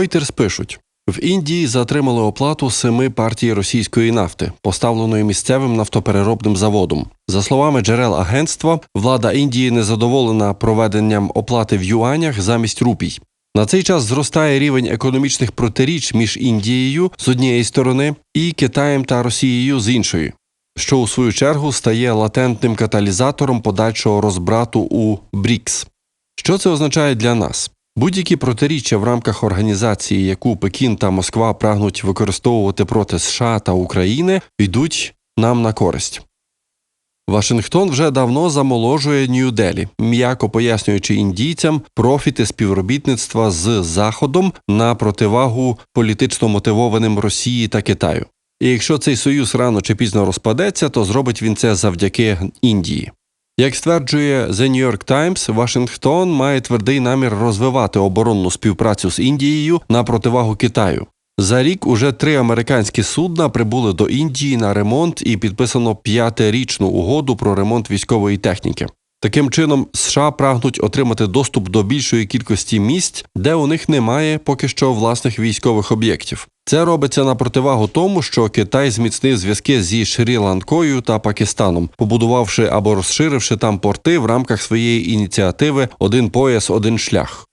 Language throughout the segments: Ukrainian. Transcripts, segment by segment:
Reuters пишуть. В Індії затримали оплату семи партій російської нафти, поставленої місцевим нафтопереробним заводом. За словами джерел агентства, влада Індії незадоволена проведенням оплати в юанях замість рупій. На цей час зростає рівень економічних протиріч між Індією з однієї сторони і Китаєм та Росією з іншої, що у свою чергу стає латентним каталізатором подальшого розбрату у БРІКС. Що це означає для нас? Будь-які протиріччя в рамках організації, яку Пекін та Москва прагнуть використовувати проти США та України, йдуть нам на користь. Вашингтон вже давно замоложує Нью-Делі, м'яко пояснюючи індійцям профіти співробітництва з Заходом на противагу політично мотивованим Росії та Китаю. І якщо цей союз рано чи пізно розпадеться, то зробить він це завдяки Індії. Як стверджує The New York Times, Вашингтон має твердий намір розвивати оборонну співпрацю з Індією на противагу Китаю. За рік уже три американські судна прибули до Індії на ремонт і підписано п'ятирічну угоду про ремонт військової техніки. Таким чином, США прагнуть отримати доступ до більшої кількості місць, де у них немає поки що власних військових об'єктів. Це робиться на противагу тому, що Китай зміцнив зв'язки зі Шрі-Ланкою та Пакистаном, побудувавши або розширивши там порти в рамках своєї ініціативи Один пояс, один шлях.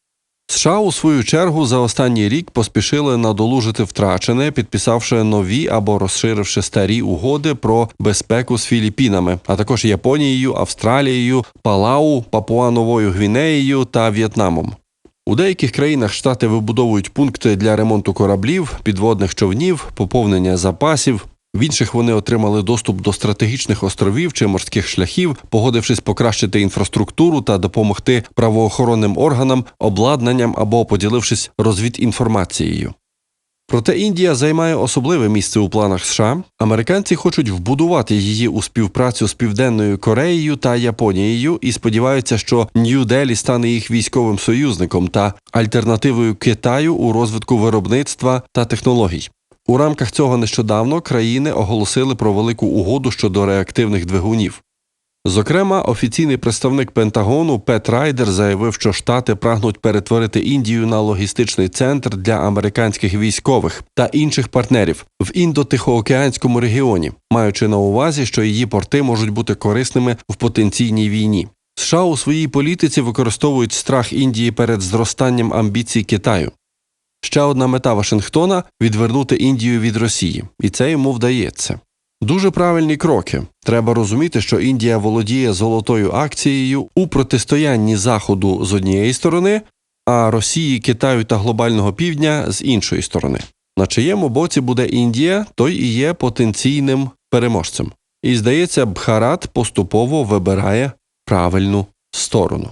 США у свою чергу за останній рік поспішили надолужити втрачене, підписавши нові або розширивши старі угоди про безпеку з Філіппінами, а також Японією, Австралією, Палау, Папуа-Новою Гвінеєю та В'єтнамом. У деяких країнах штати вибудовують пункти для ремонту кораблів, підводних човнів, поповнення запасів. В інших вони отримали доступ до стратегічних островів чи морських шляхів, погодившись покращити інфраструктуру та допомогти правоохоронним органам, обладнанням або поділившись розвідінформацією. Проте Індія займає особливе місце у планах США. Американці хочуть вбудувати її у співпрацю з Південною Кореєю та Японією і сподіваються, що Нью-Делі стане їх військовим союзником та альтернативою Китаю у розвитку виробництва та технологій. У рамках цього нещодавно країни оголосили про велику угоду щодо реактивних двигунів. Зокрема, офіційний представник Пентагону Пет Райдер заявив, що штати прагнуть перетворити Індію на логістичний центр для американських військових та інших партнерів в індо-тихоокеанському регіоні, маючи на увазі, що її порти можуть бути корисними в потенційній війні. США у своїй політиці використовують страх Індії перед зростанням амбіцій Китаю. Ще одна мета Вашингтона відвернути Індію від Росії, і це йому вдається. Дуже правильні кроки. Треба розуміти, що Індія володіє золотою акцією у протистоянні Заходу з однієї сторони, а Росії, Китаю та глобального півдня з іншої сторони. На чиєму боці буде Індія, той і є потенційним переможцем. І здається, Бхарат поступово вибирає правильну сторону.